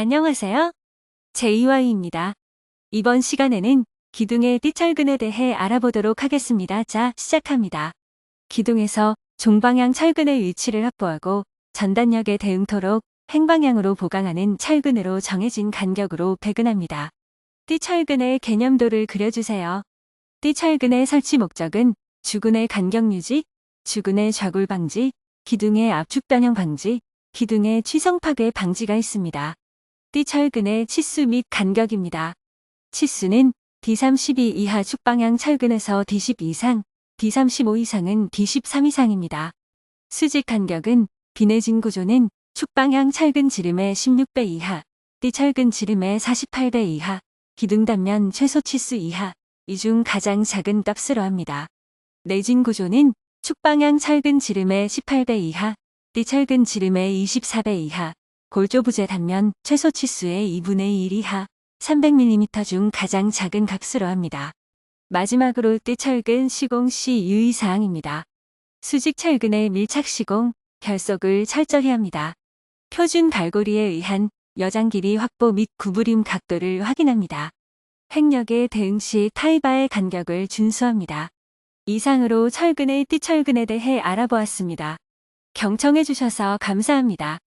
안녕하세요. 제이와이입니다. 이번 시간에는 기둥의 띠철근에 대해 알아보도록 하겠습니다. 자, 시작합니다. 기둥에서 종방향 철근의 위치를 확보하고 전단력에 대응토록 행방향으로 보강하는 철근으로 정해진 간격으로 배근합니다. 띠철근의 개념도를 그려주세요. 띠철근의 설치 목적은 주근의 간격 유지, 주근의 좌굴 방지, 기둥의 압축 변형 방지, 기둥의 취성 파괴 방지가 있습니다. 띠철근의 치수 및 간격입니다. 치수는 D32 이하 축방향 철근에서 D10 이상, D35 이상은 D13 이상입니다. 수직 간격은 비내진 구조는 축방향 철근 지름의 16배 이하, 띠철근 지름의 48배 이하, 기둥 단면 최소 치수 이하, 이 중 가장 작은 값으로 합니다. 내진 구조는 축방향 철근 지름의 18배 이하, 띠철근 지름의 24배 이하, 골조부재 단면 최소 치수의 2분의 1 이하, 300mm 중 가장 작은 값으로 합니다. 마지막으로 띠철근 시공 시 유의사항입니다. 수직 철근의 밀착 시공, 결속을 철저히 합니다. 표준 갈고리에 의한 여장 길이 확보 및 구부림 각도를 확인합니다. 횡력에 대응 시 타이바의 간격을 준수합니다. 이상으로 철근의 띠철근에 대해 알아보았습니다. 경청해 주셔서 감사합니다.